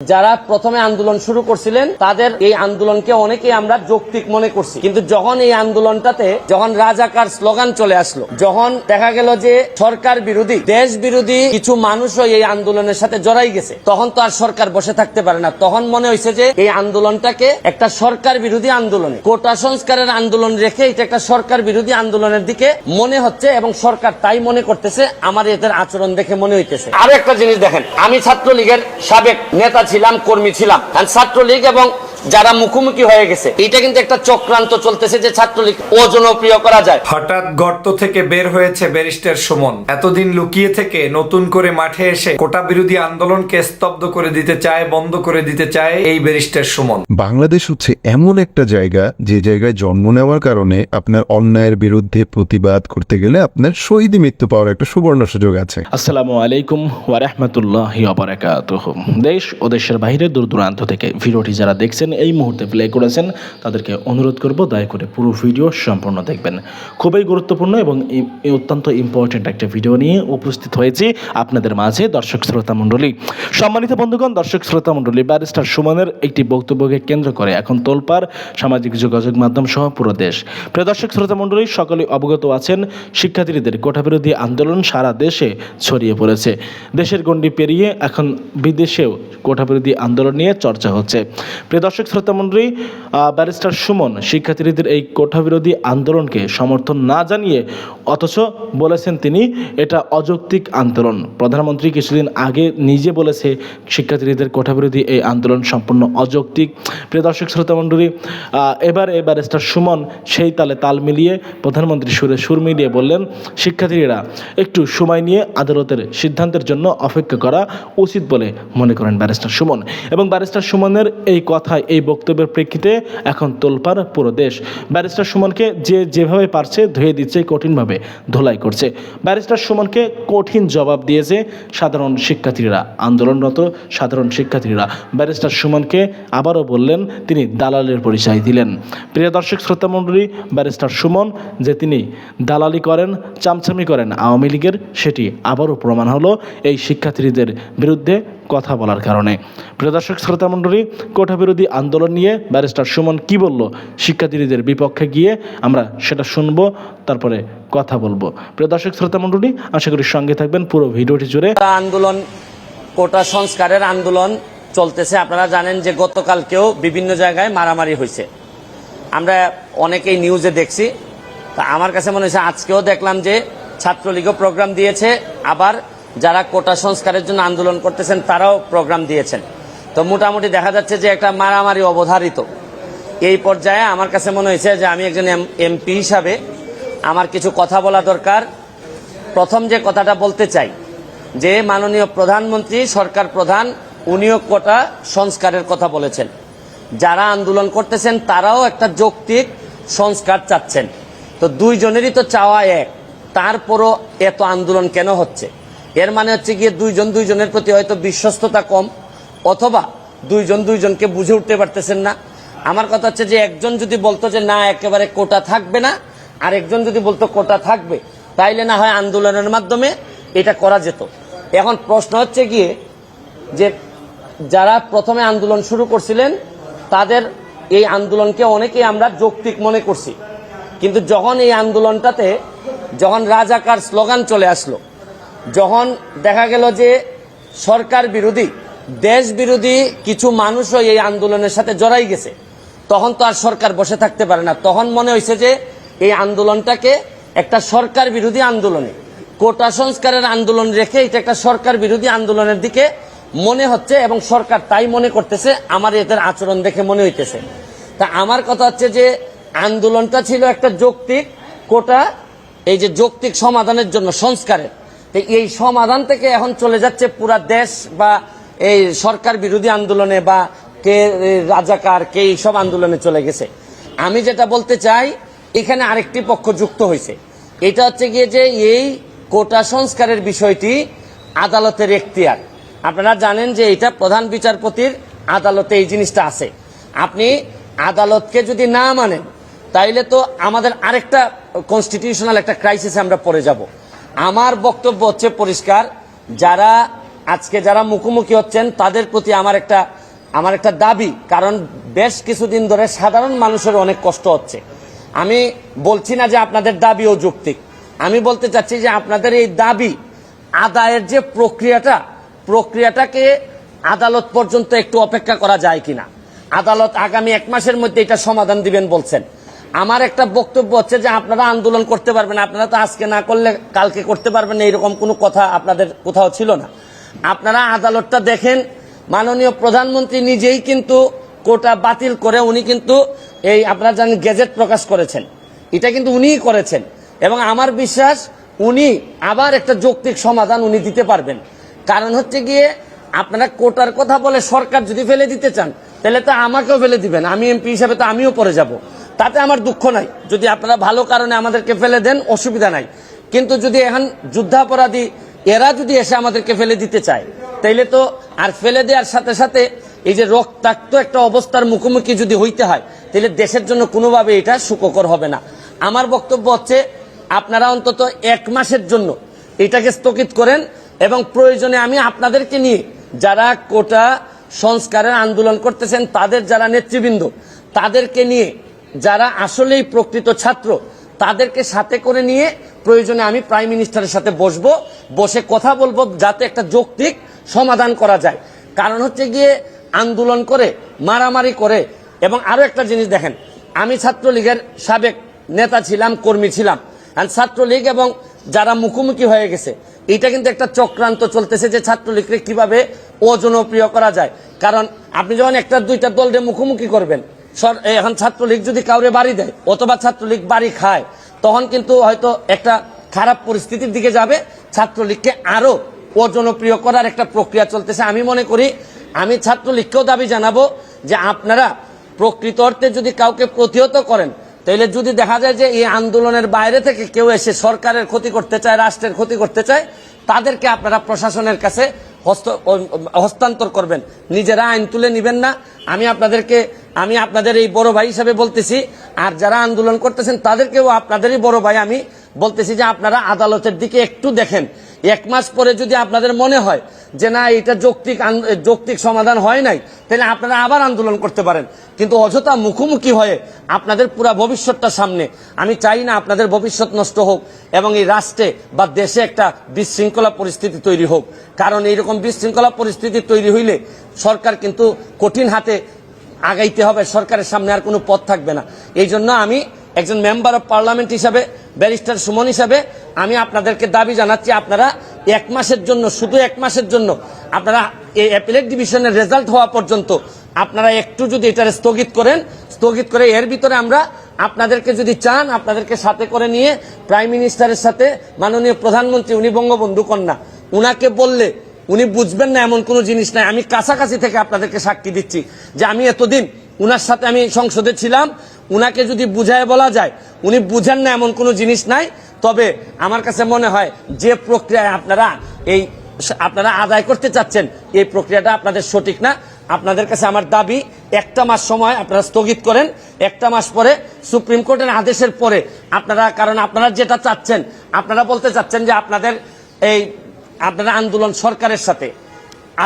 যারা প্রথমে আন্দোলন শুরু করছিলেন, তাদের এই আন্দোলনকে অনেকেই আমরা যৌক্তিক মনে করছি। কিন্তু যখন এই আন্দোলনটাতে, যখন রাজাকার স্লোগান চলে আসলো, যখন দেখা গেল যে সরকার বিরোধী, দেশ বিরোধী কিছু মানুষও এই আন্দোলনের সাথে জড়াই গেছে, তখন তো আর সরকার বসে থাকতে পারে না। তখন মনে হয়েছে যে এই আন্দোলনটাকে একটা সরকার বিরোধী আন্দোলনে, কোটা সংস্কারের আন্দোলন রেখে এটা একটা সরকার বিরোধী আন্দোলনের দিকে মনে হচ্ছে এবং সরকার তাই মনে করতেছে আমার এদের আচরণ দেখে মনে হইতেছে। আরও একটা জিনিস দেখেন, আমি ছাত্রলীগের সাবেক নেতা ছিলাম কর্মী ছিলাম। ছাত্রলীগ এবং যারা মুখোমুখি হয়ে গেছে। এটা কিন্তু একটা চক্রান্ত চলতেছে যে ছাত্রলীগ অজনপ্রিয় করা যায়। হঠাৎ গর্ত থেকে বের হয়েছে ব্যারিস্টার সুমন। এতদিন লুকিয়ে থেকে নতুন করে মাঠে এসে কোটা বিরোধী আন্দোলনকে স্তব্ধ করে দিতে চায় বন্ধ করে দিতে চায় এই ব্যারিস্টার সুমন। বাংলাদেশ হচ্ছে এমন একটা জায়গা যে জায়গায় জন্ম নেওয়ার কারণে আপনার অন্যায়ের বিরুদ্ধে প্রতিবাদ করতে গেলে আপনার শহীদ মৃত্যু পাওয়ার একটা সুবর্ণ সুযোগ আছে। আসসালামু আলাইকুম ওয়ারহমতুল্লাহ ওবরাকাতুহ দেশ ও দেশের বাইরে দূর দূরান্ত থেকে ভিডিওটি যারা দেখছেন এই মুহূর্তে প্লে করেছেন, তাদেরকে অনুরোধ করব দয়া করে পুরো ভিডিও সম্পূর্ণ দেখবেন। খুবই গুরুত্বপূর্ণ এবং অত্যন্ত ইম্পর্ট্যান্ট একটা ভিডিও নিয়ে উপস্থিত হয়েছি আপনাদের মাঝে দর্শক শ্রোতা মণ্ডলী। সম্মানিত বন্ধুগণ, দর্শক শ্রোতা মণ্ডলী, ব্যারিস্টার সুমনের একটি বক্তব্যকে কেন্দ্র করে এখন তোলপার সামাজিক যোগাযোগ মাধ্যম সহ পুরো দেশ। প্রিয় দর্শক শ্রোতা মণ্ডলী, সকলে অবগত আছেন, শিক্ষার্থীদের কোটাবিরোধী আন্দোলন সারা দেশে ছড়িয়ে পড়েছে। দেশের গণ্ডি পেরিয়ে এখন বিদেশেও কোটাবিরোধী আন্দোলন নিয়ে চর্চা হচ্ছে। প্রিয় দর্শক শ্রোতা মণ্ডলী ব্যারিস্টার সুমন, শিক্ষার্থীদের এই কোঠাবিরোধী আন্দোলনকে সমর্থন না জানিয়ে অথচ বলেছেন তিনি, এটা অযৌক্তিক আন্দোলন। প্রধানমন্ত্রী কিছুদিন আগে নিজে বলেছে, শিক্ষার্থীদের কোঠাবিরোধী এই আন্দোলন সম্পূর্ণ অযৌক্তিক। প্রিয় দর্শক, শ্রোতা মণ্ডলী এবার এই ব্যারিস্টার সুমন সেই তালে তাল মিলিয়ে প্রধানমন্ত্রী সুরে সুর মিলিয়ে বললেন, শিক্ষার্থীরা, একটু সময় নিয়ে আদালতের সিদ্ধান্তের জন্য অপেক্ষা করা উচিত বলে মনে করেন ব্যারিস্টার সুমন। এবং ব্যারিস্টার সুমনের এই কথায় এই বক্তব্যের প্রেক্ষিতে এখন তোলপাড় পুরো দেশ। ব্যারিস্টার সুমনকে যে যেভাবে পারছে ধুয়ে দিচ্ছে কঠিনভাবে, ধোলাই করছে। ব্যারিস্টার সুমনকে কঠিন জবাব দিয়েছে সাধারণ শিক্ষার্থীরা, আন্দোলনরত সাধারণ শিক্ষার্থীরা। ব্যারিস্টার সুমনকে আবারও বললেন, তিনি দালালের পরিচয় দিলেন। প্রিয় দর্শক শ্রোতা মণ্ডলী ব্যারিস্টার সুমন যে তিনি দালালি করেন, চামচামি করেন আওয়ামী লীগের, সেটি আবারও প্রমাণ হলো এই শিক্ষার্থীদের বিরুদ্ধে কথা বলার কারণে। প্রিয় দর্শক, শ্রোতা মণ্ডলী কোঠা বিরোধী আন্দোলন নিয়ে ব্যারিস্টার সুমন কি বলল? শিক্ষার্থীদের বিপক্ষে গিয়ে আমরা সেটা শুনব, তারপরে কথা বলব। প্রিয় দর্শক, শ্রোতা মণ্ডলী, আশা করি সঙ্গে থাকবেন পুরো ভিডিওটি জুড়ে। আন্দোলন, কোটা সংস্কারের আন্দোলন চলতেছে। আপনারা জানেন যে গতকালকেও বিভিন্ন জায়গায় মারামারি হয়েছে। আমরা অনেকেই নিউজে দেখছি। তা আমার কাছে মনে হয়েছে, আজকেও দেখলাম যে ছাত্রলীগও প্রোগ্রাম দিয়েছে, আবার যারা কোটা সংস্কারের জন্য আন্দোলন করতেছেন, তারাও প্রোগ্রাম দিয়েছেন। তো মোটামুটি দেখা যাচ্ছে যে একটা মারামারি অবধারিত। এই পর্যায়ে আমার কাছে মনে হয়েছে যে আমি একজন এমপি হিসাবে আমার কিছু কথা বলা দরকার। প্রথম যে কথাটা বলতে চাই, যে মাননীয় প্রধানমন্ত্রী, সরকার প্রধান, উনিও কোটা সংস্কারের কথা বলেছেন। যারা আন্দোলন করতেছেন, তারাও একটা যৌক্তিক সংস্কার চাচ্ছেন। তো দুইজনেরই তো চাওয়া এক, তারপরও এত আন্দোলন কেন হচ্ছে? এর মানে হচ্ছে গিয়ে দুইজন দুইজনের প্রতি হয়তো বিশ্বস্ততা কম, অথবা দুইজন দুইজনকে বুঝে উঠতে পারতেছেন না। আমার কথা হচ্ছে যে একজন যদি বলতো যে না, একেবারে কোটা থাকবে না আর একজন যদি বলতো কোটা থাকবে, তাইলে না হয় আন্দোলনের মাধ্যমে এটা করা যেত। এখন প্রশ্ন হচ্ছে গিয়ে যে যারা প্রথমে আন্দোলন শুরু করছিলেন, তাদের এই আন্দোলনকে অনেকেই আমরা যৌক্তিক মনে করছি। কিন্তু যখন এই আন্দোলনটাতে, যখন রাজাকার স্লোগান চলে আসলো যখন দেখা গেল যে সরকার বিরোধী, দেশ বিরোধী কিছু মানুষও এই আন্দোলনের সাথে জড়াই গেছে, তখন তো আর সরকার বসে থাকতে পারে না। তখন মনে হয়েছে যে এই আন্দোলনটাকে একটা সরকার বিরোধী আন্দোলনে, কোটা সংস্কারের আন্দোলন রেখে এটা একটা সরকার বিরোধী আন্দোলনের দিকে মনে হচ্ছে এবং সরকার তাই মনে করতেছে, আমার এদের আচরণ দেখে মনে হইতেছে। তা আমার কথা হচ্ছে যে আন্দোলনটা ছিল একটা যৌক্তিক কোটা, এই যে যৌক্তিক সমাধানের জন্য সংস্কারের। এই সমাধান থেকে এখন চলে যাচ্ছে পুরা দেশ বা এই সরকার বিরোধী আন্দোলনে বা কে রাজাকার, কে এইসব আন্দোলনে চলে গেছে। আমি যেটা বলতে চাই, এখানে আরেকটি পক্ষ যুক্ত হয়েছে। এটা হচ্ছে গিয়ে যে এই কোটা সংস্কারের বিষয়টি আদালতের এখতিয়ার। আপনারা জানেন যে এটা প্রধান বিচারপতির আদালতে এই জিনিসটা আছে। আপনি আদালতকে যদি না মানেন, তাইলে তো আমাদের আরেকটা কনস্টিটিউশনাল একটা ক্রাইসিসে আমরা পড়ে যাব। আমার বক্তব্য হচ্ছে পরিষ্কার। যারা আজকে যারা মুখোমুখি হচ্ছেন, তাদের প্রতি আমার একটা আমার একটা দাবি, কারণ বেশ কিছুদিন ধরে সাধারণ মানুষের অনেক কষ্ট হচ্ছে। আমি বলছি না যে আপনাদের দাবিও যৌক্তিক আমি বলতে চাচ্ছি যে আপনাদের এই দাবি, আদায়ের যে প্রক্রিয়াটা, প্রক্রিয়াটাকে আদালত পর্যন্ত একটু অপেক্ষা করা যায় কিনা। আদালত আগামী এক মাসের মধ্যে এটা সমাধান দিবেন বলছেন। আমার একটা বক্তব্য হচ্ছে যে আপনারা আন্দোলন করতে পারবেন আপনারা তো আজকে না করলে কালকে করতে পারবেন এইরকম কোনো কথা আপনাদের কোথাও ছিল না। আপনারা আদালতটা দেখেন, মাননীয় প্রধানমন্ত্রী নিজেই কিন্তু কোটা বাতিল করে উনি কিন্তু এই আপনারা জানেন গেজেট প্রকাশ করেছেন। এটা কিন্তু উনিই করেছেন এবং আমার বিশ্বাস উনি আবার একটা যৌক্তিক সমাধান উনি দিতে পারবেন। কারণ হচ্ছে গিয়ে আপনারা কোটার কথা বলে সরকার যদি ফেলে দিতে চান, তাহলে তো আমাকেও ফেলে দিবেন, আমি এমপি হিসাবে তো আমিও পরে যাব। তাতে আমার দুঃখ নাই। যদি আপনারা ভালো কারণে আমাদেরকে ফেলে দেন, অসুবিধা নাই। কিন্তু যদি এখন যুদ্ধাপরাধী, এরা যদি এসে আমাদেরকে ফেলে দিতে চায়, তাইলে তো আর ফেলে দেওয়ার সাথে সাথে এই যে রক্তাক্ত একটা অবস্থার মুখোমুখি যদি হইতে হয় তাহলে দেশের জন্য কোনোভাবে এটা সুখকর হবে না। আমার বক্তব্য হচ্ছে, আপনারা অন্তত এক মাসের জন্য এটাকে স্থগিত করেন এবং প্রয়োজনে আমি আপনাদেরকে নিয়ে যারা কোটা সংস্কারের আন্দোলন করতেছেন, তাদের যারা নেতৃবৃন্দ, তাদেরকে নিয়ে যারা আসলেই প্রকৃত ছাত্র, তাদেরকে সাথে করে নিয়ে প্রয়োজনে আমি প্রাইম মিনিস্টারের সাথে বসবো, বসে কথা বলব যাতে একটা যৌক্তিক সমাধান করা যায়। কারণ হচ্ছে গিয়ে আন্দোলন করে, মারামারি করে এবং আরও একটা জিনিস দেখেন, আমি ছাত্রলীগের সাবেক নেতা ছিলাম, কর্মী ছিলাম। ছাত্রলীগ এবং যারা মুখোমুখি হয়ে গেছে, এটা কিন্তু একটা চক্রান্ত চলতেছে যে ছাত্রলীগকে কীভাবে অজনপ্রিয় করা যায়। কারণ আপনি যখন একটা দুইটা দলরে মুখোমুখি করবেন এখন ছাত্রলীগ যদি কাউরে বাড়ি দেয়, অথবা ছাত্রলীগ বাড়ি খায়, তখন কিন্তু হয়তো একটা খারাপ পরিস্থিতির দিকে যাবে। ছাত্রলীগকে আরও অজনপ্রিয় করার একটা প্রক্রিয়া চলতেছে। আমি মনে করি, আমি ছাত্রলীগকেও দাবি জানাব যে আপনারা প্রকৃত অর্থে যদি কাউকে প্রতিহত করেন তাহলে যদি দেখা যায় যে এই আন্দোলনের বাইরে থেকে কেউ এসে সরকারের ক্ষতি করতে চায়, রাষ্ট্রের ক্ষতি করতে চায়, তাদেরকে আপনারা প্রশাসনের কাছে হস্ত হস্তান্তর করবেন। নিজেরা আইন তুলে নিবেন না। আমি আপনাদেরকে আমি আপনাদের এই বড় ভাই হিসাবে বলতেছি, আর যারা আন্দোলন করতেছেন তাদেরকেও আপনাদেরই বড় ভাই আমি বলতেছি যে আপনারা আদালতের দিকে একটু দেখেন। এক মাস পরে যদি আপনাদের মনে হয় যে না, এটা যৌক্তিক যৌক্তিক সমাধান হয় নাই, তাহলে আপনারা আবার আন্দোলন করতে পারেন। কিন্তু অযথা মুখোমুখি হয়ে আপনাদের পুরা ভবিষ্যৎটা সামনে। আমি চাই না আপনাদের ভবিষ্যৎ নষ্ট হোক এবং এই রাষ্ট্রে বা দেশে একটা বিশৃঙ্খলা পরিস্থিতি তৈরি হোক। কারণ এইরকম বিশৃঙ্খলা পরিস্থিতি তৈরি হইলে সরকার কিন্তু কঠিন হাতে আগাইতে হবে, সরকারের সামনে আর কোনো পথ থাকবে না। এই জন্য আমি একজন মেম্বার অফ পার্লামেন্ট হিসাবে, ব্যারিস্টার সুমন হিসাবে, আমি আপনাদেরকে দাবি জানাচ্ছি, আপনারা এক মাসের জন্য, শুধু এক মাসের জন্য, আপনারা এই অ্যাপিলেট ডিভিশনের রেজাল্ট হওয়া পর্যন্ত আপনারা একটু যদি এটা স্থগিত করেন, স্থগিত করে এর ভিতরে আমরা আপনাদেরকে যদি চান, আপনাদেরকে সাথে করে নিয়ে, প্রাইম মিনিস্টারের সাথে মাননীয় প্রধানমন্ত্রী, উনি বঙ্গবন্ধু কন্যা, উনাকে বললে উনি বুঝবেন না, এমন কোনো জিনিস নাই। আমি কাছাকাছি থেকে আপনাদেরকে সাক্ষী দিচ্ছি যে আমি এতদিন উনার সাথে আমি সংসদে ছিলাম, উনাকে যদি বুঝায় বলা যায়, উনি বুঝেন না এমন কোনো জিনিস নাই। তবে আমার কাছে মনে হয় যে প্রক্রিয়ায় আপনারা এই আপনারা আদায় করতে চাচ্ছেন, এই প্রক্রিয়াটা আপনাদের সঠিক না। আপনাদের কাছে আমার দাবি, একটা মাস সময় আপনারা স্থগিত করেন, একটা মাস পরে সুপ্রিম কোর্টের আদেশের পরে আপনারা, কারণ আপনারা যেটা চাচ্ছেন, আপনারা বলতে চাচ্ছেন যে আপনাদের এই আপনারা আন্দোলন সরকারের সাথে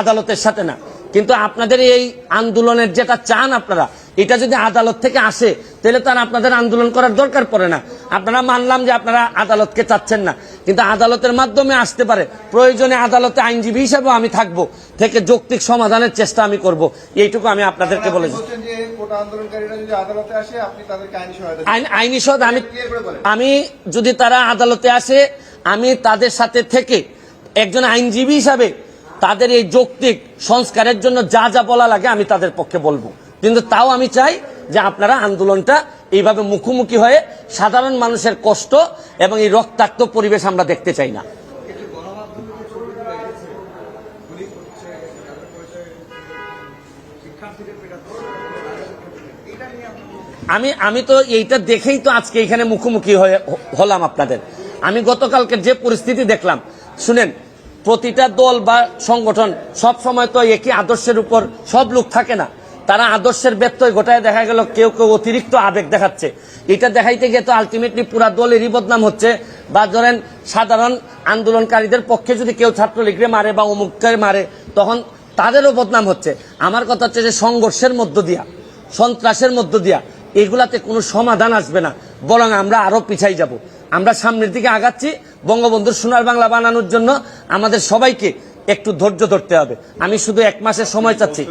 আদালতের সাথে না। কিন্তু আপনাদের এই আন্দোলনের যেটা চান আপনারা এটা যদি আদালত থেকে আসে তাহলে তার আপনাদের আন্দোলন করার দরকার পড়ে না। আপনারা মানলাম যে আপনারা আদালতকে চাচ্ছেন না কিন্তু আদালতের মাধ্যমে আসতে পারে। প্রয়োজনে আদালতে আইনজীবী হিসেবে আমি থাকব থেকে যৌক্তিক সমাধানের চেষ্টা আমি করব। এইটুকু আমি আপনাদেরকে বলেছি। আইনি সদ আমি। আমি যদি তারা আদালতে আসে আমি তাদের সাথে থেকে একজন আইনজীবী হিসাবে তাদের এই যৌক্তিক সংস্কারের জন্য যা যা বলা লাগে আমি তাদের পক্ষে বলব। কিন্তু তাও আমি চাই যে আপনারা আন্দোলনটা এইভাবে মুখোমুখি হয়ে সাধারণ মানুষের কষ্ট এবং এই রক্তাক্ত পরিবেশ আমরা দেখতে চাই না। আমি আমি তো এইটা দেখেই তো আজকে এখানে মুখোমুখি হয়ে হলাম আপনাদের। আমি গতকালকে যে পরিস্থিতি দেখলাম শুনেন, প্রতিটা দল বা সংগঠন সব সময় তো একই আদর্শের উপর সব লোক থাকে না। তারা আদর্শের ব্যত্যয় ঘটায় দেখা গেল কেউ কেউ অতিরিক্ত আবেগ দেখাচ্ছে। এটা দেখাইতে গিয়ে তো আলটিমেটলি পুরা দলেরই বদনাম হচ্ছে। বা ধরেন, সাধারণ আন্দোলনকারীদের পক্ষে যদি কেউ ছাত্রলীগরে মারে বা অমুককে মারে, তখন তাদেরও বদনাম হচ্ছে। আমার কথা হচ্ছে যে সংঘর্ষের মধ্য দিয়া, সন্ত্রাসের মধ্য দিয়া, এগুলাতে কোনো সমাধান আসবে না। বরং আমরা আরও পিছাই যাব। আমরা সামনের দিকে আগাচ্ছি বঙ্গবন্ধুর সোনার বাংলা বানানোর জন্য আমাদের সবাইকে একটু ধৈর্য ধরতে হবে। আমি শুধু এক মাসের সময় চাচ্ছি।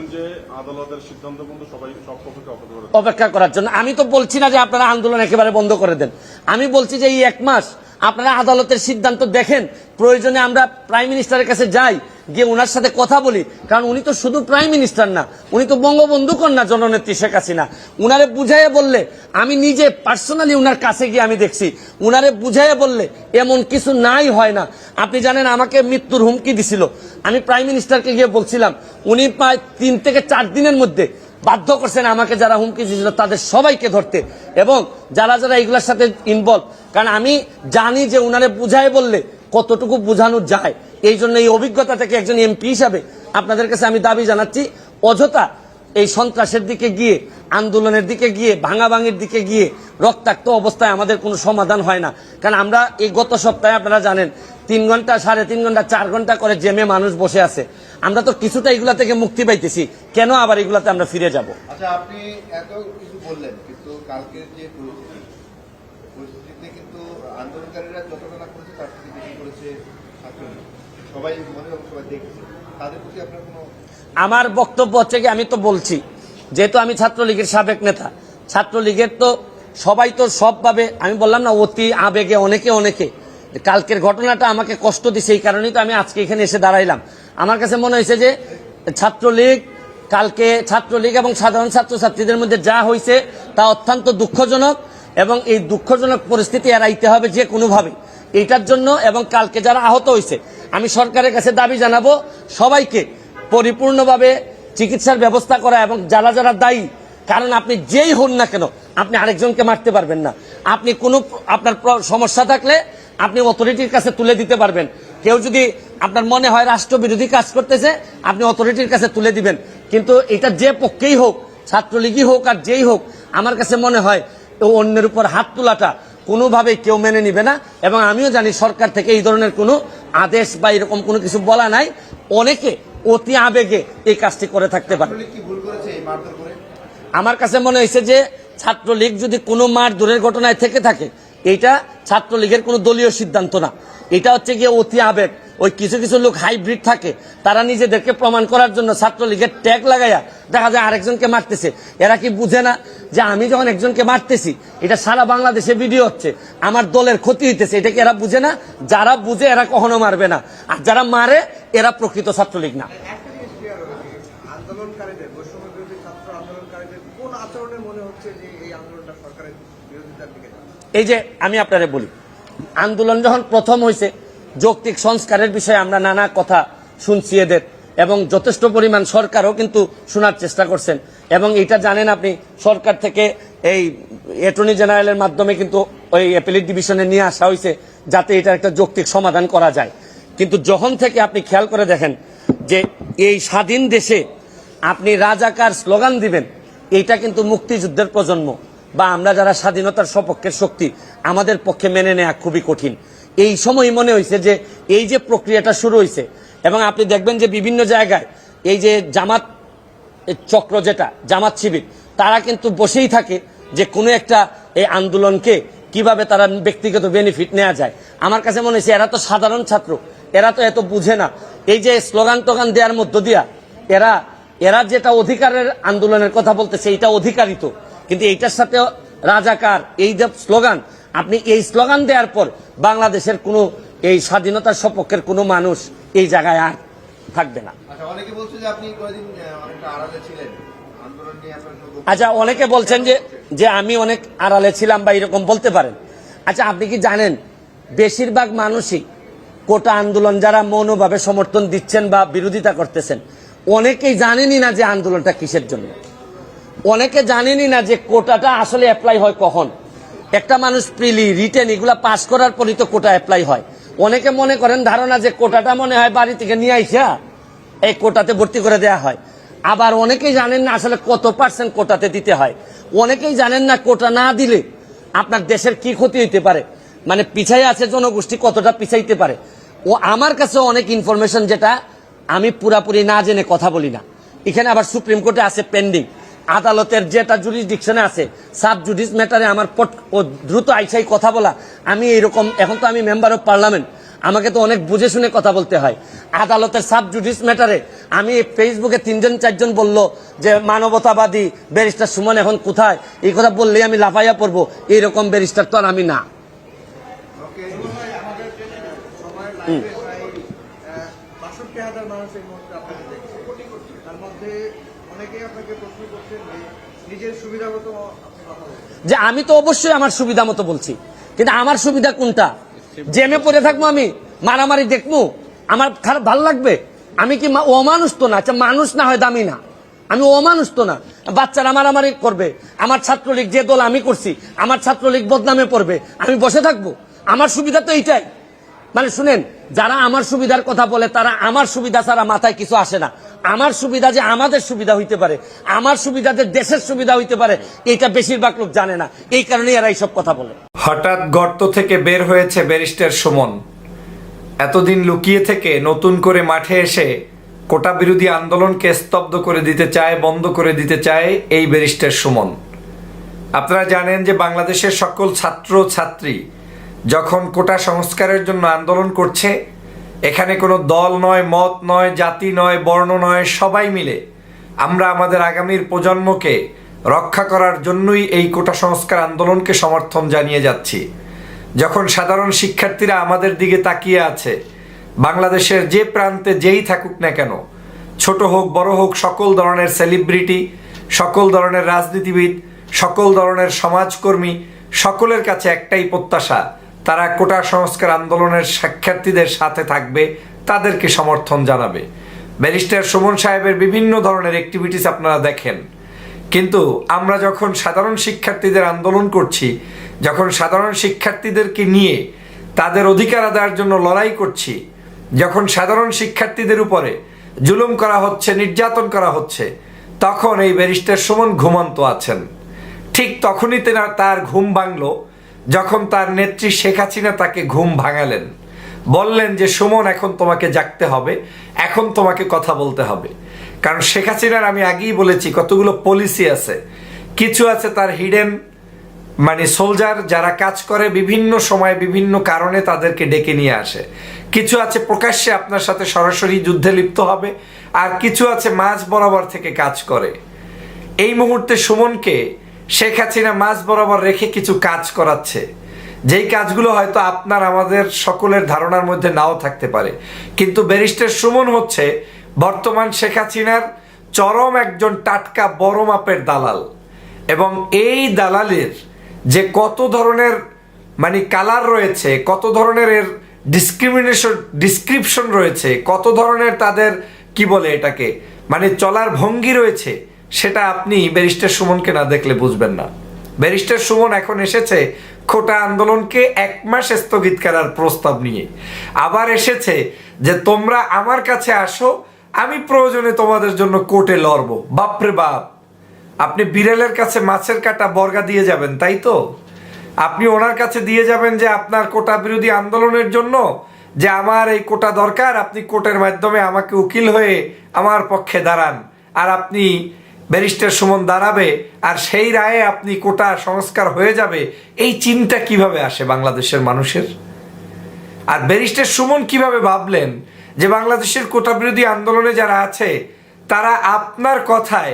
অপেক্ষা করার জন্য। আমি তো বলছি না যে আপনারা আন্দোলন একেবারে বন্ধ করে দেন। আমি বলছি যে এই এক মাস আপনারা আদালতের সিদ্ধান্ত দেখেন। প্রয়োজনে আমরা প্রাইম মিনিস্টারের কাছে যাই। গিয়ে ওনার সাথে কথা বলি। কারণ উনি তো শুধু প্রাইম মিনিস্টার না, উনি তো বঙ্গবন্ধু কন্যা জননেত্রী শেখ হাসিনা। উনারে বুঝাইয়ে বললে, আমি নিজে পার্সোনালি উনার কাছে গিয়ে আমি দেখছি। উনারে বুঝাইয়ে বললে, এমন কিছু নাই হয় না। আপনি জানেন আমাকে মৃত্যুর হুমকি দিছিল। আমি প্রাইম মিনিস্টারকে গিয়ে বলছিলাম, উনি প্রায় তিন থেকে চার দিনের মধ্যে বাধ্য করছেন আমাকে যারা হুমকি দিয়েছিল তাদের সবাইকে ধরতে। এবং যারা যারা এগুলোর সাথে ইনভলভ কারণ আমি জানি যে উনারে বুঝায় বললে কতটুকু বোঝানো যায়? এই জন্য এই অভিজ্ঞতা থেকে একজন এমপি হিসাবে আপনাদের কাছে আমি দাবি জানাচ্ছি, অযথা এই সন্ত্রাসের দিকে গিয়ে, আন্দোলনের দিকে গিয়ে, ভাঙাভাঙির দিকে গিয়ে রক্তাক্ত অবস্থায় আমাদের কোনো সমাধান হয় না। কারণ আমরা এই গত সপ্তাহে আপনারা জানেন, তিন ঘণ্টা, সাড়ে তিন ঘণ্টা, চার ঘণ্টা করে জেমে মানুষ বসে আছে। আমরা তো কিছুটা এগুলা থেকে মুক্তি পাইতেছি, কেন আবার এগুলাতে আমরা ফিরে যাব? আচ্ছা আপনি এত কিছু বললেন, কিন্তু যে পরিস্থিতি, পরিস্থিতিতে কিন্তু আন্দোলনকারীরা যতটা আমার বক্তব্য হচ্ছে কি, আমি তো বলছি, যেহেতু আমি ছাত্রলীগের সাবেক নেতা, ছাত্রলীগের তো সবাই তো সবভাবে, আমি বললাম না, অতি আবেগে অনেকে অনেকে কালকের ঘটনাটা আমাকে কষ্ট দিছে এই কারণেই তো আমি আজকে এখানে এসে দাঁড়াইলাম। আমার কাছে মনে হয়েছে যে ছাত্রলীগ, কালকে ছাত্রলীগ এবং সাধারণ ছাত্রছাত্রীদের মধ্যে যা হয়েছে তা অত্যন্ত দুঃখজনক এবং এই দুঃখজনক পরিস্থিতি এড়াইতে হবে যে কোনোভাবে এইটার জন্য এবং কালকে যারা আহত হয়েছে, আমি সরকারের কাছে দাবি জানাব, সবাইকে পরিপূর্ণভাবে চিকিৎসার ব্যবস্থা করা এবং যারা যারা দায়ী, কারণ আপনি যেই হন না কেন, আপনি আরেকজনকে মারতে পারবেন না। আপনি কোনো, আপনার সমস্যা থাকলে আপনি অথরিটির কাছে তুলে দিতে পারবেন। কেউ যদি আপনার মনে হয় রাষ্ট্রবিরোধী কাজ করতেছে, আপনি অথরিটির কাছে তুলে দিবেন। কিন্তু এটা যে পক্ষেই হোক, ছাত্রলীগই হোক আর যেই হোক, আমার কাছে মনে হয় অন্যের উপর হাত তোলাটা কোনোভাবেই কেউ মেনে নিবে না। এবং আমিও জানি সরকার থেকে এই ধরনের কোনো আদেশ বা এরকম কোনো কিছু বলা নাই। অনেকে অতি আবেগে এই কাজটি করে থাকতে পারে। আমার কাছে মনে হয়েছে যে ছাত্রলীগ যদি কোনো মার দূরের ঘটনায় থেকে থাকে এইটা ছাত্রলীগের কোনো দলীয় সিদ্ধান্ত না। এটা হচ্ছে গিয়ে অতি আবেগ। ওই কিছু কিছু লোক হাইব্রিড থাকে। তারা নিজেদেরকে প্রমাণ করার জন্য ছাত্রলীগের ট্যাগ লাগাইয়া দেখা যায় আরেকজনকে মারতেছে। এরা কি বুঝে না যে আমি যখন একজনকে মারতেছি এটা সারা বাংলাদেশে ভিডিও হচ্ছে। আমার দলের ক্ষতি হইতেছে এটা কি এরা বুঝে না? যারা বুঝে এরা কখনো মারবে না। আর যারা মারে এরা প্রকৃত ছাত্রলীগ না। একটা জিনিস ক্লিয়ার হবে আন্দোলনকারীদের বৈষম্য বিরোধী ছাত্র আন্দোলনকারীদের কোন আচরণে মনে হচ্ছে যে এই আন্দোলনটা সরকারের বিরোধিতার দিকে এই যে আমি আপনারে বলি আন্দোলন যখন প্রথম হয়েছে যৌক্তিক সংস্কারের বিষয়ে আমরা নানা কথা শুনছি এদের। এবং যথেষ্ট পরিমাণ সরকারও কিন্তু শোনার চেষ্টা করছেন। এবং এটা জানেন আপনি, সরকার থেকে এই অ্যাটর্নি জেনারেলের মাধ্যমে কিন্তু ওই অ্যাপিলিট ডিভিশনে নিয়ে আসা হয়েছে, যাতে এটা একটা যৌক্তিক সমাধান করা যায়। কিন্তু যখন থেকে আপনি খেয়াল করে দেখেন যে এই স্বাধীন দেশে আপনি রাজাকার স্লোগান দিবেন এইটা কিন্তু মুক্তিযুদ্ধের প্রজন্ম বা আমরা যারা স্বাধীনতার সপক্ষের শক্তি, আমাদের পক্ষে মেনে নেওয়া খুবই কঠিন। এই সময় মনে হয়েছে যে এই যে প্রক্রিয়াটা শুরু হয়েছে এবং আপনি দেখবেন যে বিভিন্ন জায়গায় এই যে জামাত চক্র যেটা, জামাত শিবির, তারা কিন্তু বসেই থাকে যে কোনো একটা এই আন্দোলনকে কীভাবে তারা ব্যক্তিগত বেনিফিট নেওয়া যায়। আমার কাছে মনে হয়েছে এরা তো সাধারণ ছাত্র, এরা তো এত বুঝে না। এই যে স্লোগান টোগান দেওয়ার মধ্য দিয়া এরা এরা যেটা অধিকারের আন্দোলনের কথা বলতেছে এটা অধিকারিত কিন্তু এইটার সাথে রাজাকার, এই যে স্লোগান, আপনি এই স্লোগান দেওয়ার পর বাংলাদেশের কোনো এই স্বাধীনতার সপক্ষের কোনো মানুষ এই জায়গায় আর থাকবে না। আচ্ছা অনেকে আচ্ছা অনেকে বলছেন যে যে আমি অনেক আড়ালে ছিলাম বা এরকম বলতে পারেন। আচ্ছা আপনি কি জানেন বেশিরভাগ মানুষই কোটা আন্দোলন যারা মৌনভাবে সমর্থন দিচ্ছেন বা বিরোধিতা করতেছেন অনেকেই জানেনই না যে আন্দোলনটা কিসের জন্য। অনেকে জানেনই না যে কোটাটা আসলে অ্যাপ্লাই হয় কখন। একটা মানুষ প্রিলি রিটেন এগুলা পাস করার পরই তো কোটা অ্যাপ্লাই হয়। অনেকে মনে করেন ধারণা যে কোটাটা মনে হয় বাড়ি থেকে নিয়ে আইসা এই কোটাতে ভর্তি করে দেয়া হয়। আবার অনেকেই জানেন না আসলে কত পার্সেন্ট কোটাতে দিতে হয়। অনেকেই জানেন না কোটা না দিলে আপনার দেশের কি ক্ষতি হইতে পারে। মানে পিছাই আছে জনগোষ্ঠী কতটা পিছাইতে পারে। ও আমার কাছে অনেক ইনফরমেশন যেটা আমি পুরাপুরি না জেনে কথা বলি না। এখানে আবার সুপ্রিম কোর্টে আছে পেন্ডিং আদালতের যেটা জুরিসডিকশনে আছে সাব জুডিস ম্যাটারে আমার পট- ও দ্রুত আইসাই কথা বলা। আমি এইরকম এখন তো আমি মেম্বার অফ পার্লামেন্ট আমাকে তো অনেক বুঝে শুনে কথা বলতে হয়। আদালতের সাব জুডিস ম্যাটারে আমি ফেসবুকে তিনজন চারজন বলল যে মানবতাবাদী ব্যারিস্টার সুমন এখন কোথায়? এই কথা বললেই আমি লাফাইয়া পড়ব। এইরকম ব্যারিস্টার তো আর আমি না। ওকে আমাদের সময়ের লাইফে প্রায় বাষট্টি হাজার মানুষ এই মুহূর্তে আপনাকে দেখছে তার মধ্যে অনেকেই আপনাকে প্রশ্ন করছেন যে নিজের সুবিধা মতো আপনি কথা বলছেন যে আমি তো অবশ্যই আমার সুবিধা মতো বলছি। কিন্তু আমার সুবিধা কোনটা? জেমে পড়ে থাকব আমি, মারামারি দেখব, আমার খারাপ ভালো লাগবে? আমি কি অমানুষ তো না আচ্ছা মানুষ না হয় দামি না। আমি অমানুষ তো না। বাচ্চারা মারামারি করবে, আমার ছাত্রলীগ যে দল আমি করছি, আমার ছাত্রলীগ বদনামে পড়বে, আমি বসে থাকব? আমার সুবিধা তো এইটাই। মানে শুনেন, যারা আমার সুবিধার কথা বলে, তারা আমার সুবিধা ছাড়া মাথায় কিছু আসে না। আমার সুবিধা যে আমাদের সুবিধা হইতে পারে, আমার সুবিধা যে দেশের সুবিধা হইতে পারে, এটা বেশিরভাগ লোক জানে না। এই কারণে এরা এইসব কথা বলে। হঠাৎ গর্ত থেকে বের হয়েছে ব্যারিস্টার সুমন। এতদিন লুকিয়ে থেকে নতুন করে মাঠে এসে কোটা বিরোধী আন্দোলনকে স্তব্ধ করে দিতে চায়, বন্ধ করে দিতে চায় এই ব্যারিস্টার সুমন। আপনারা জানেন যে বাংলাদেশের সকল ছাত্র ছাত্রী যখন কোটা সংস্কারের জন্য আন্দোলন করছে এখানে কোনো দল নয়, মত নয়, জাতি নয়, বর্ণ নয়, সবাই মিলে আমরা আমাদের আগামীর প্রজন্মকে রক্ষা করার জন্যই এই কোটা সংস্কার আন্দোলনকে সমর্থন জানিয়ে যাচ্ছি। যখন সাধারণ শিক্ষার্থীরা আমাদের দিকে তাকিয়ে আছে, বাংলাদেশের যে প্রান্তে যেই থাকুক না কেন, ছোট হোক, বড় হোক, সকল ধরনের সেলিব্রিটি, সকল ধরনের রাজনীতিবিদ, সকল ধরনের সমাজকর্মী, সকলের কাছে একটাই প্রত্যাশা তারা কোটা সংস্কার আন্দোলনের শিক্ষার্থীদের সাথে থাকবে, তাদেরকে সমর্থন জানাবে। ব্যারিস্টার সুমন সাহেবের বিভিন্ন ধরনের অ্যাক্টিভিটিস আপনারা দেখেন। কিন্তু আমরা যখন সাধারণ শিক্ষার্থীদের আন্দোলন করছি, যখন সাধারণ শিক্ষার্থীদেরকে নিয়ে তাদের অধিকার আদায়ের জন্য লড়াই করছি, যখন সাধারণ শিক্ষার্থীদের উপরে জুলুম করা হচ্ছে, নির্যাতন করা হচ্ছে, তখন এই ব্যারিস্টার সুমন ঘুমন্ত আছেন। ঠিক তখনই তার ঘুম ভাঙল যখন তার নেত্রী শেখ হাসিনা তাকে ঘুম ভাঙালেন, বললেন যে, সুমন, এখন তোমাকে জাগতে হবে, এখন তোমাকে কথা বলতে হবে। কারণ শেখ হাসিনার আমি আগেই বলেছি, কতগুলো পলিসি আছে। কিছু আছে তার হিডেন মানে সোলজার যারা কাজ করে বিভিন্ন সময়ে বিভিন্ন কারণে তাদেরকে ডেকে নিয়ে আসে। কিছু আছে প্রকাশ্যে আপনার সাথে সরাসরি যুদ্ধে লিপ্ত হবে, আর কিছু আছে মাঝ বরাবর থেকে কাজ করে। এই মুহূর্তে সুমনকে শেখ হাসিনা মাঝ বরাবর রেখে কিছু কাজ করাচ্ছে। যেই কাজগুলো হয়তো আপনার, আমাদের সকলের ধারণার মধ্যে নাও থাকতে পারে। কিন্তু ব্যারিস্টার সুমন হচ্ছে বর্তমান শেখ হাসিনার চরম একজন টাটকা বড় মাপের দালাল। এবং এই দালালের যে কত ধরনের মানে কালার রয়েছে, কত ধরনের এর ডিসক্রিমিনেশন ডিসক্রিপশন রয়েছে, কত ধরনের তাদের, কি বলে এটাকে মানে চলার ভঙ্গি রয়েছে সেটা আপনি ব্যারিস্টার সুমনকে না দেখলে বুঝবেন না। ব্যারিস্টার সুমন এখন এসেছে খোটা আন্দোলনকে এক মাস স্থগিত করার প্রস্তাব নিয়ে। আবার এসেছে যে, তোমরা আমার কাছে আসো, আমি প্রয়োজনে তোমাদের জন্য কোর্টে লড়বো। বাপরে বাপ! আপনি বিড়ালের কাছে মাছের কাটা বর্গা দিয়ে যাবেন, তাই তো? আপনি ওনার কাছে দিয়ে যাবেন যে, আপনার কোটা বিরোধী আন্দোলনের জন্য যে, আমার এই কোটা দরকার, আপনি কোর্টের মাধ্যমে আমাকে উকিল হয়ে আমার পক্ষে দাঁড়ান। আর আপনি ব্যারিস্টার সুমন দাঁড়াবে আর সেই রায়ে আপনি কোটা সংস্কার হয়ে যাবে, এই চিন্তা কীভাবে আসে বাংলাদেশের মানুষের? আর ব্যারিস্টার সুমন কীভাবে ভাবলেন যে বাংলাদেশের কোটা বিরোধী আন্দোলনে যারা আছে, তারা আপনার কথায়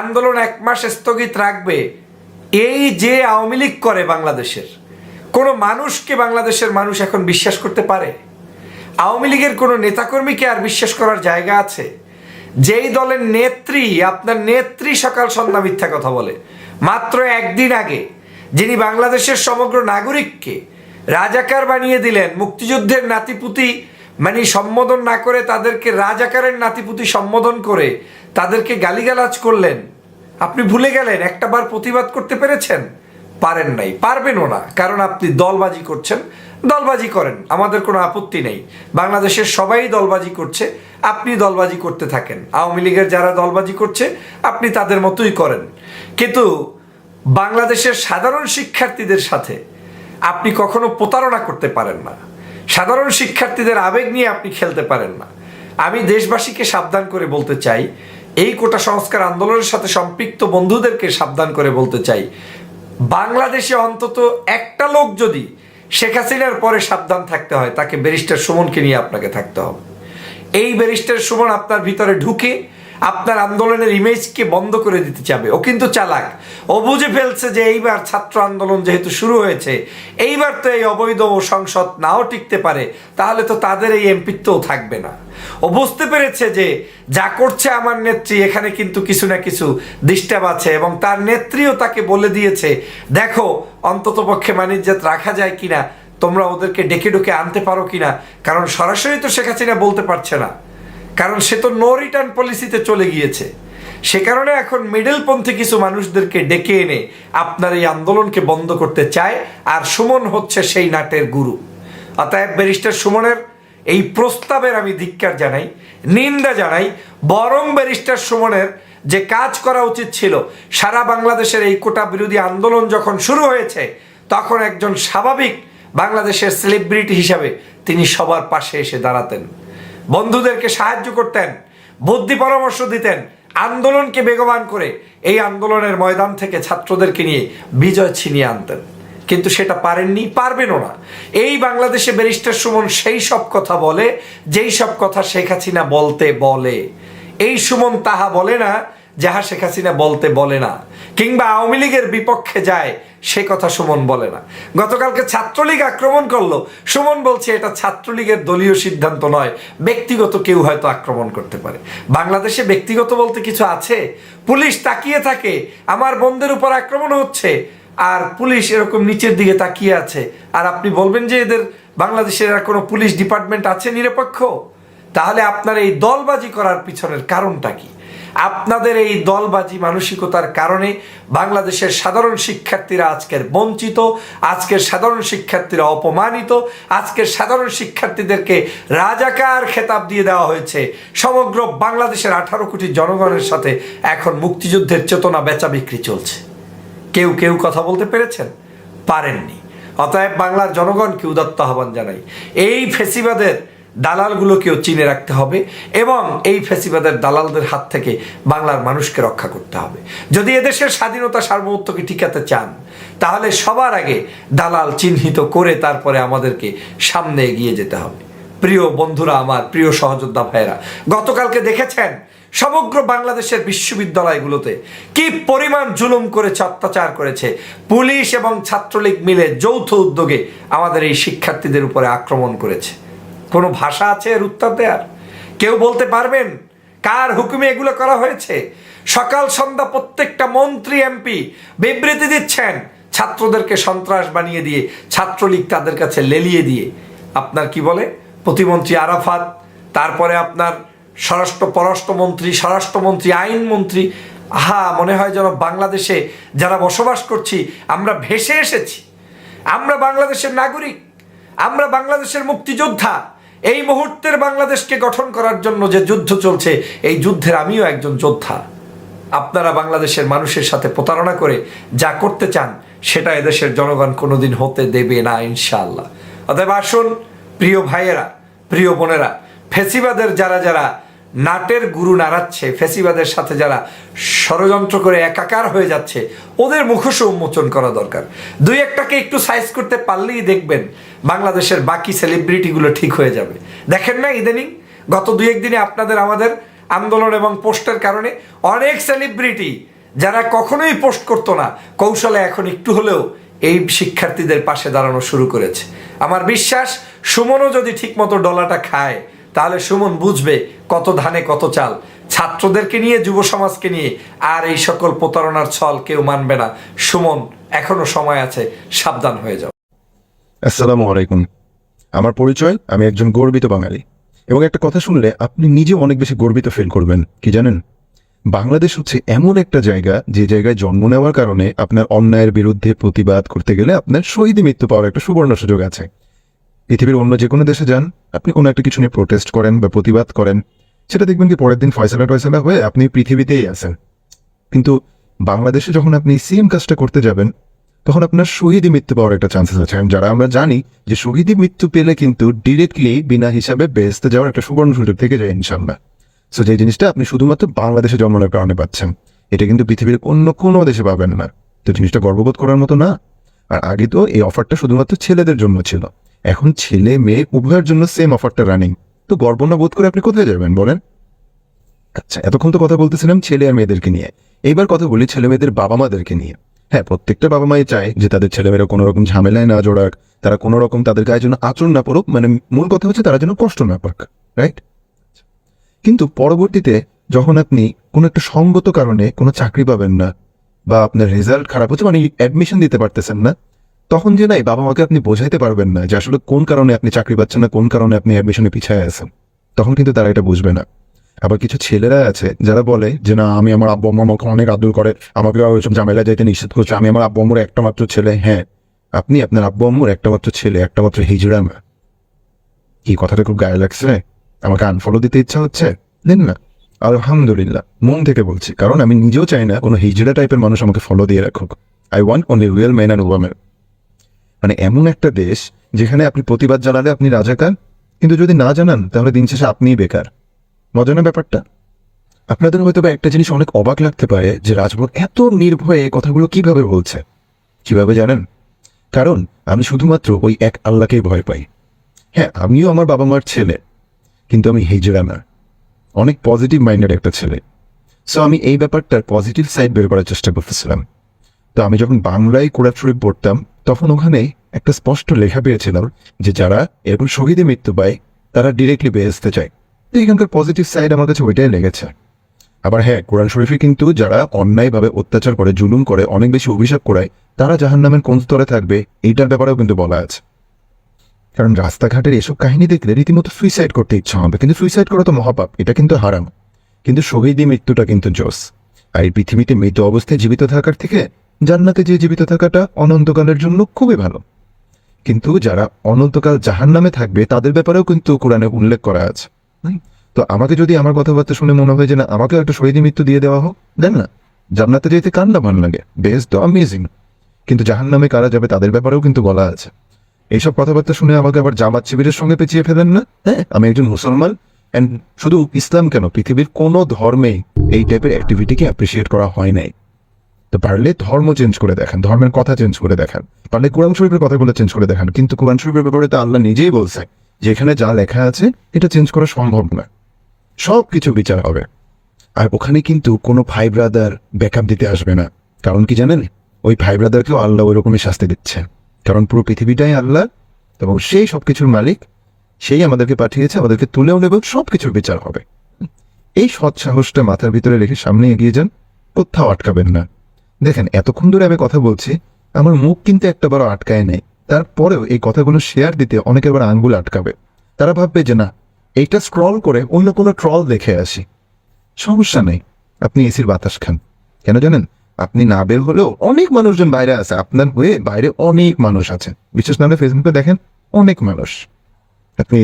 আন্দোলন এক মাস স্থগিত রাখবে, এই যে আওয়ামী লীগ করে বাংলাদেশের, কোনো মানুষকে বাংলাদেশের মানুষ এখন বিশ্বাস করতে পারে? আওয়ামী লীগের কোনো নেতাকর্মীকে আর বিশ্বাস করার জায়গা আছে? যেই দলের নেত্রী আপনার নেত্রী সকাল সন্ধ্যা মিথ্যা কথা বলে, মাত্র একদিন আগে যিনি বাংলাদেশের সমগ্র নাগরিককে রাজাকার বানিয়ে দিলেন, মুক্তিযুদ্ধের নাতিপুতি মানে সম্বোধন না করে তাদেরকে রাজাকারের নাতিপুতি সম্বোধন করে তাদেরকে গালিগালাজ করলেন, আপনি ভুলে গেলেন, একটা বার প্রতিবাদ করতে পেরেছেন? পারেন নাই, পারবেনও না, কারণ আপনি দলবাজি করছেন দলবাজি করেন, আমাদের কোনো আপত্তি নেই। বাংলাদেশের সবাই দলবাজি করছে, আপনি দলবাজি করতে থাকেন। আওয়ামী লীগের যারা দলবাজি করছে, আপনি তাদের মতোই করেন। কিন্তু বাংলাদেশের সাধারণ শিক্ষার্থীদের সাথে আপনি কখনো প্রতারণা করতে পারেন না। সাধারণ শিক্ষার্থীদের আবেগ নিয়ে আপনি খেলতে পারেন না। আমি দেশবাসীকে সাবধান করে বলতে চাই, এই কোটা সংস্কার আন্দোলনের সাথে সম্পৃক্ত বন্ধুদেরকে সাবধান করে বলতে চাই, বাংলাদেশে অন্তত একটা লোক যদি শেখ হাসিনার পরে সাবধান থাকতে হয়, তাকে ব্যারিস্টার সুমনকে নিয়ে আপনাকে থাকতে হবে। এই ব্যারিস্টার সুমন আপনার ভিতরে ঢুকে আপনার আন্দোলনের ইমেজকে বন্ধ করে দিতে চাবে। ও কিন্তু চালাক। ও বুঝে ফেলছে যে এইবার ছাত্র আন্দোলন যেহেতু শুরু হয়েছে, এইবার তো এই অবৈধ সংসদ নাও টিকতে পারে, তাহলে তো তাদের এই এমপিত্বও থাকবে না। ও বুঝতে পেরেছে যে যা করছে আমার নেত্রী, এখানে কিন্তু কিছু না কিছু ডিস্টার্ব আছে এবং তার নেত্রীও তাকে বলে দিয়েছে, দেখো, অন্তত পক্ষে মানিজ্জাত রাখা যায় কিনা, তোমরা ওদেরকে ডেকে ডুকে আনতে পারো কিনা? কারণ সরাসরি তো শেখ হাসিনা বলতে পারছে না। কারণ সে তো নো রিটার্ন পলিসিতে চলে গিয়েছে। সে কারণে এখন মিডল পন্থী কিছু মানুষদেরকে ডেকে এনে আপনার এই আন্দোলনকে বন্ধ করতে চায়, আর সুমন হচ্ছে সেই নাটের গুরু। অতএব ব্যারিস্টার সুমনের এই প্রস্তাবের আমি ধিক্কার জানাই, নিন্দা জানাই, বরং ব্যারিস্টার সুমনের যে কাজ করা উচিত ছিল, সারা বাংলাদেশের এই কোটা বিরোধী আন্দোলন যখন শুরু হয়েছে, তখন একজন স্বাভাবিক বাংলাদেশের সেলিব্রিটি হিসাবে তিনি সবার পাশে এসে দাঁড়াতেন। বন্ধুদেরকে সাহায্য করতেন, বুদ্ধি পরামর্শ দিতেন, আন্দোলনকে বেগবান করে এই আন্দোলনের ময়দান থেকে ছাত্রদেরকে নিয়ে বিজয় ছিনিয়ে আনতেন। কিন্তু সেটা পারেননি, পারবেনও না। এই বাংলাদেশে ব্যারিস্টার সুমন সেই সব কথা বলে, যেই সব কথা শেখ হাসিনা বলতে বলে। এই সুমন তাহা বলে না, যাহা শেখ হাসিনা বলতে বলে না। কিংবা আওয়ামী লীগের বিপক্ষে যায়, সে কথা সুমন বলে না। গতকালকে ছাত্রলীগ আক্রমণ করল। সুমন বলছে, এটা ছাত্রলীগের দলীয় সিদ্ধান্ত নয়, ব্যক্তিগত কেউ হয়তো আক্রমণ করতে পারে। বাংলাদেশে ব্যক্তিগত বলতে কিছু আছে? পুলিশ তাকিয়ে থাকে, আমার বন্ধের উপর আক্রমণ হচ্ছে। আর পুলিশ এরকম নিচের দিকে তাকিয়ে আছে। আর আপনি বলবেন যে এদের বাংলাদেশের আর কোনো পুলিশ ডিপার্টমেন্ট আছে নিরপেক্ষ? তাহলে আপনার এই দলবাজি করার পিছনের কারণটা কি? আপনাদের এই দলবাজি মানসিকতার কারণে বাংলাদেশের সাধারণ শিক্ষার্থীরা আজকের বঞ্চিত, আজকের সাধারণ শিক্ষার্থীরা অপমানিত, আজকের সাধারণ শিক্ষার্থীদেরকে রাজাকার খেতাব দিয়ে দেওয়া হয়েছে। সমগ্র বাংলাদেশের আঠারো কোটি জনগণের সাথে এখন মুক্তিযুদ্ধের চেতনা বেচা বিক্রি চলছে। কেউ কেউ কথা বলতে পেরেছেন? পারেননি। অতএব বাংলার জনগণকে উদাত্ত আহ্বান জানাই। এই ফেসিবাদের দালালগুলোকেও চিনে রাখতে হবে এবং এই ফেসিবাদের দালালদের হাত থেকে বাংলার মানুষকে রক্ষা করতে হবে। যদি এদেশের স্বাধীনতা সার্বভৌমত্বকে টিকাতে চান, তাহলে সবার আগে দালাল চিহ্নিত করে তারপরে আমাদেরকে সামনে এগিয়ে যেতে হবে। প্রিয় বন্ধুরা আমার, প্রিয় সহযোদ্ধা ভাইয়েরা, গতকালকে দেখেছেন সমগ্র বাংলাদেশের বিশ্ববিদ্যালয়গুলোতে কি পরিমাণ জুলুম করেছে অত্যাচার করেছে পুলিশ এবং ছাত্রলীগ মিলে যৌথ উদ্যোগে আমাদের এই শিক্ষার্থীদের উপরে আক্রমণ করেছে? কোনো ভাষা আছে এর উত্তর দেওয়ার কেউ বলতে পারবেন কার হুকুমে এগুলো করা হয়েছে? সকাল সন্ধ্যা প্রত্যেকটা মন্ত্রী, এমপি বিবৃতি দিচ্ছেন, ছাত্রদেরকে সন্ত্রাস বানিয়ে দিয়ে, ছাত্রলীগ তাদের কাছে লেলিয়ে দিয়ে। আপনার কি বলে? প্রতিমন্ত্রী আরাফাত, তারপরে আপনার স্বরাষ্ট্র, পররাষ্ট্রমন্ত্রী, স্বরাষ্ট্রমন্ত্রী, আইনমন্ত্রী, আহা, মনে হয় যেন বাংলাদেশে যারা বসবাস করছি, আমরা ভেসে এসেছি। আমরা বাংলাদেশের নাগরিক, আমরা বাংলাদেশের মুক্তিযোদ্ধা। এই মুহূর্তের বাংলাদেশকে গঠন করার জন্য যে যুদ্ধ চলছে, এই যুদ্ধের আমিও একজন যোদ্ধা। আপনারা বাংলাদেশের মানুষের সাথে প্রতারণা করে যা করতে চান, সেটা এদেশের জনগণ কোনোদিন হতে দেবে না, ইনশাআল্লাহ। অতএব আসুন, প্রিয় ভাইয়েরা, প্রিয় বোনেরা, ফেসিবাদের যারা যারা নাটের গুরু নাড়াচ্ছে, ফেসিবাদের সাথে যারা ষড়যন্ত্র করে একাকার হয়ে যাচ্ছে, ওদের মুখোশ উন্মোচন করা দরকার। দুই একটাকে একটু সাইজ করতে পারলেই দেখবেন বাংলাদেশের বাকি সেলিব্রিটিগুলো ঠিক হয়ে যাবে। দেখেন না ইদানিং? গত দুই একদিনে আপনাদের আমাদের আন্দোলন এবং পোস্টের কারণে অনেক সেলিব্রিটি যারা কখনোই পোস্ট করতো না, কৌশলে এখন একটু হলেও এই শিক্ষার্থীদের পাশে দাঁড়ানো শুরু করেছে। আমার বিশ্বাস, সুমনও যদি ঠিকমতো ডলাটা খায় তাহলে সুমন বুঝবে কত ধানে কত চাল। ছাত্রদেরকে নিয়ে, যুব সমাজকে নিয়ে, আর এই সকল প্রতারণার ছল কেউ মানবে না। সুমন, এখনও সময় আছে, সাবধান হয়ে যাও। আসসালামু আলাইকুম। আমার পরিচয়, আমি একজন গর্বিত বাঙালি। এবং একটা কথা শুনলে আপনি নিজে অনেক বেশি গর্বিত ফিল করবেন। কি জানেন? বাংলাদেশ হচ্ছে এমন একটা জায়গা, যে জায়গায় জন্ম নেওয়ার কারণে আপনার অন্যায়ের বিরুদ্ধে প্রতিবাদ করতে গেলে আপনার শহীদে মৃত্যু পাওয়ার একটা সুবর্ণ সুযোগ আছে। পৃথিবীর অন্য যে কোনো দেশে যান, আপনি কোনো একটা কিছু নিয়ে প্রোটেস্ট করেন বা প্রতিবাদ করেন, সেটা দেখবেন কি পরের দিন ফয়সালা টয়সালা হয়ে আপনি পৃথিবীতেই আছেন। কিন্তু বাংলাদেশে যখন আপনি সেম কাজটা করতে যাবেন, তখন আপনার শহীদি মৃত্যু পাওয়ার একটা চান্সেস আছে। যারা আমরা জানি যে শহীদি মৃত্যু পেলে কিন্তু ডিরেক্টলি বিনা হিসাবে বেসতে যাওয়ার একটা সুবর্ণ সুযোগ থেকে যায় ইনশাল্লাহ সো যে জিনিসটা আপনি শুধুমাত্র বাংলাদেশে জন্মানোর কারণে পাচ্ছেন, এটা কিন্তু পৃথিবীর অন্য কোনো দেশে পাবেন না। তো জিনিসটা গর্ববোধ করার মতো না। আর আগে তো এই অফারটা শুধুমাত্র ছেলেদের জন্য ছিল। এখন ছেলে মেয়ে উভয়ের জন্য সেম অফারটা রানিং তো গর্ব না বোধ করে আপনি কোথায় যাবেন বলেন? আচ্ছা এতক্ষণ তো কথা বলতেছিলাম ছেলে আর মেয়েদেরকে নিয়ে। এইবার কথা বলি ছেলে মেয়েদের বাবা মাদেরকে নিয়ে। হ্যাঁ প্রত্যেকটা বাবা মাই চায় যে তাদের ছেলেমেয়েরা কোনো রকম ঝামেলায় না জোড়াক, তারা কোনো রকম তাদের গায়ে যেন আচরণ না পড়ুক মানে মূল কথা হচ্ছে তারা যেন কষ্ট না পাক রাইট কিন্তু পরবর্তীতে যখন আপনি কোনো একটা সঙ্গত কারণে কোনো চাকরি পাবেন না বা আপনার রেজাল্ট খারাপ হচ্ছে মানে অ্যাডমিশন দিতে পারতেছেন না তখন যে নাই, বাবা মাকে আপনি বোঝাইতে পারবেন না যে আসলে কোন কারণে আপনি চাকরি পাচ্ছেন না, কোন কারণে আপনি অ্যাডমিশনে পিছায় আছেন। তখন কিন্তু তারা এটা বুঝবে না। আবার কিছু ছেলেরা আছে, যারা বলে যে, না, আমি আমার আব্বু আম্মা আমাকে অনেক আদর করে, আমাকে ওইসব ঝামেলা যাইতে নিষেধ করছে। আমি আমার আব্বু আম্মুর একটা মাত্র ছেলে। হ্যাঁ আপনি আপনার আব্বু আম্মুর একটা মাত্র ছেলে, একটা মাত্র হিজড়া না এই কথাটা খুব গায়ে লাগছে? আমাকে আনফলো দিতে ইচ্ছা হচ্ছে? দেন না। আলহামদুলিল্লাহ, মন থেকে বলছি। কারণ আমি নিজেও চাই না কোনো হিজড়া টাইপের মানুষ আমাকে ফলো দিয়ে রাখুক। I want only real men and women মানে এমন একটা দেশ যেখানে আপনি প্রতিবাদ জানালে আপনি রাজাকার, কিন্তু যদি না জানান, তাহলে দিন শেষে আপনিই বেকার। মজা না ব্যাপারটা? আপনাদের হয়তো বা একটা জিনিস অনেক অবাক লাগতে পারে যে রাজভোগ এত নির্ভয়ে কথাগুলো কীভাবে বলছে। কীভাবে জানেন? কারণ আমি শুধুমাত্র ওই এক আল্লাহকেই ভয় পাই। হ্যাঁ আমিও আমার বাবা মার ছেলে, কিন্তু আমি হিজড়া না অনেক পজিটিভ মাইন্ডের একটা ছেলে। সো আমি এই ব্যাপারটার পজিটিভ সাইড বের করার চেষ্টা করতেছিলাম। তো আমি যখন বাংলায় কোরআন শরীফ পড়তাম তখন ওখানে একটা স্পষ্ট লেখা পেয়েছিলাম যে যারা এরকম শহীদে মৃত্যু পায়, তারা ডিরেক্টলি বেহেস্তে চায়। তো এখানকার পজিটিভ সাইড আমার কাছে ওইটাই লেগেছে। আবার হ্যাঁ কোরআন শরীফে কিন্তু যারা অন্যায়ভাবে অত্যাচার করে, জুলুম করে, অনেক বেশি অভিশাপ করায়, তারা জাহান নামের কোন স্তরে থাকবে, এইটার ব্যাপারেও কিন্তু বলা আছে। কারণ রাস্তাঘাটের এসব কাহিনী দেখলে রীতিমতো সুইসাইড করতে ইচ্ছা হবে, কিন্তু সুইসাইড করা তো মহাপাপ, এটা কিন্তু হারাম। কিন্তু শহীদি মৃত্যুটা কিন্তু জোস। আর এই পৃথিবীতে মৃত অবস্থায় জীবিত থাকার থেকে জান্নাতে যে জীবিত থাকাটা অনন্তকালের জন্য খুবই ভালো। কিন্তু যারা অনন্তকাল জাহান নামে থাকবে, তাদের ব্যাপারেও কিন্তু কোরআনে উল্লেখ করা আছে। তো আমাকে যদি আমার কথাবার্তা শুনে মনে হয় যে না আমাকেও একটা শহীদি মৃত্যু দিয়ে দেওয়া হোক, দেন না। জান্নাতে যেতে কার না ভালো লাগে বেশ তো অ্যামেজিং কিন্তু জাহান নামে কারা যাবে তাদের ব্যাপারেও কিন্তু বলা আছে। এইসব কথাবার্তা শুনে আমাকে আবার জামাত শিবিরের সঙ্গে পেঁচিয়ে ফেলেন না? হ্যাঁ আমি একজন মুসলমান। অ্যান্ড শুধু ইসলাম কেন, পৃথিবীর কোনো ধর্মেই এই টাইপের অ্যাক্টিভিটিকে অ্যাপ্রিসিয়েট করা হয় নাই। তো পারলে ধর্ম চেঞ্জ করে দেখান, ধর্মের কথা চেঞ্জ করে দেখান। পারলে কোরআন শরীফের কথাগুলো চেঞ্জ করে দেখান, কিন্তু কোরআন শরীফের ব্যাপারে তো আল্লাহ নিজেই বলছে যে এখানে যা লেখা আছে, এটা চেঞ্জ করা সম্ভব না। সব কিছু বিচার হবে। আর ওখানে কিন্তু কোনো ভাই ব্রাদার ব্যাকআপ দিতে আসবে না। কারণ কি জানেন? ওই ভাই ব্রাদারকেও আল্লাহ ওই রকমই শাস্তি দিচ্ছে। কারণ পুরো পৃথিবীটাই আল্লাহ এবং সেই সব কিছুর মালিক, সেই আমাদেরকে পাঠিয়েছে, আমাদেরকে তুলেও নেবে সব কিছুর বিচার হবে। এই সৎ সাহসটা মাথার ভিতরে রেখে সামনে এগিয়ে যান, কোথাও আটকাবেন না। দেখেন, এতক্ষণ ধরে আমি কথা বলছি, আমার মুখ কিন্তু একটা বড় আটকায় নেই। তারপরেও এই কথাগুলো শেয়ার দিতে অনেকের বার আঙ্গুল আটকাবে। তারা ভাববে যে, না, এইটা স্ক্রল করে অন্য কোনো ট্রল দেখে আসি। সমস্যা নেই, আপনি এসির বাতাস খান। কেন জানেন? আপনি না বের হলেও অনেক মানুষজন বাইরে আছে। আপনার হয়ে বাইরে অনেক মানুষ আছে বিশেষ নামে ফেসবুকে দেখেন, অনেক মানুষ।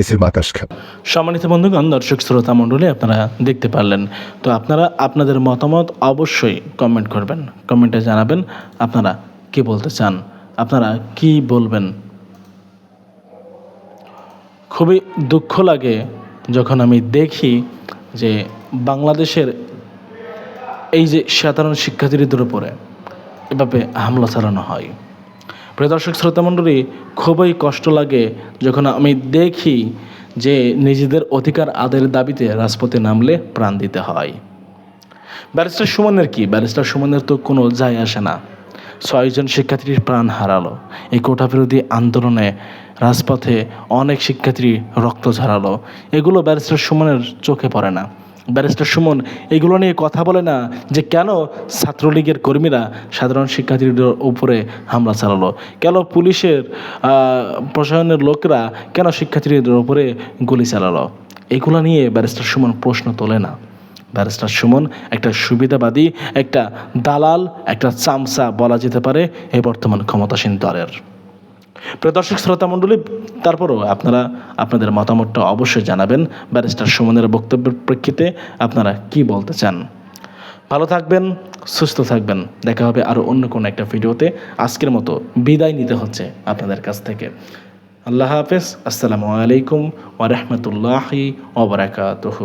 এসির বাতাস খান সম্মানিত বন্ধুগণ, দর্শক শ্রোতা মণ্ডলী, আপনারা দেখতে পারলেন। তো আপনারা আপনাদের মতামত অবশ্যই কমেন্ট করবেন। কমেন্টে জানাবেন আপনারা কি বলতে চান, আপনারা কি বলবেন। খুবই দুঃখ লাগে যখন আমি দেখি যে বাংলাদেশের এই যে সাধারণ শিক্ষার্থীদের উপরে এভাবে হামলা চালানো হয়। প্রিয় দর্শক, শ্রোতামণ্ডলী, খুবই কষ্ট লাগে যখন আমি দেখি যে নিজেদের অধিকার আদের দাবিতে রাজপথে নামলে প্রাণ দিতে হয়। ব্যারিস্টার সুমনের কি? ব্যারিস্টার সুমনের তো কোনো যায় আসে না। ছয়জন শিক্ষার্থীর প্রাণ হারালো। এই কোটা বিরোধী আন্দোলনে রাজপথে অনেক শিক্ষার্থী রক্ত ঝরালো। এগুলো ব্যারিস্টার সুমনের চোখে পড়ে না। ব্যারিস্টার সুমন, এগুলো নিয়ে কথা বলে না যে কেন ছাত্রলীগের কর্মীরা সাধারণ শিক্ষার্থীদের উপরে হামলা চালালো। কেন পুলিশের প্রশাসনের লোকরা কেন শিক্ষার্থীদের উপরে গুলি চালালো? এগুলো নিয়ে ব্যারিস্টার সুমন প্রশ্ন তোলে না। ব্যারিস্টার সুমন একটা সুবিধাবাদী, একটা দালাল, একটা চামচা বলা যেতে পারে এই বর্তমান ক্ষমতাসীন দলের। প্রিয় দর্শক, শ্রোতা মণ্ডলী, তারপরও আপনারা আপনাদের মতামতটা অবশ্যই জানাবেন ব্যারিস্টার সুমনের বক্তব্যের প্রেক্ষিতে আপনারা কি বলতে চান। ভালো থাকবেন, সুস্থ থাকবেন। দেখা হবে আরও অন্য কোনো একটা ভিডিওতে। আজকের মতো বিদায় নিতে হচ্ছে আপনাদের কাছ থেকে। আল্লাহ হাফেজ, আসসালামু আলাইকুম ওরহমতুল্লাহি ওবরাকাতহ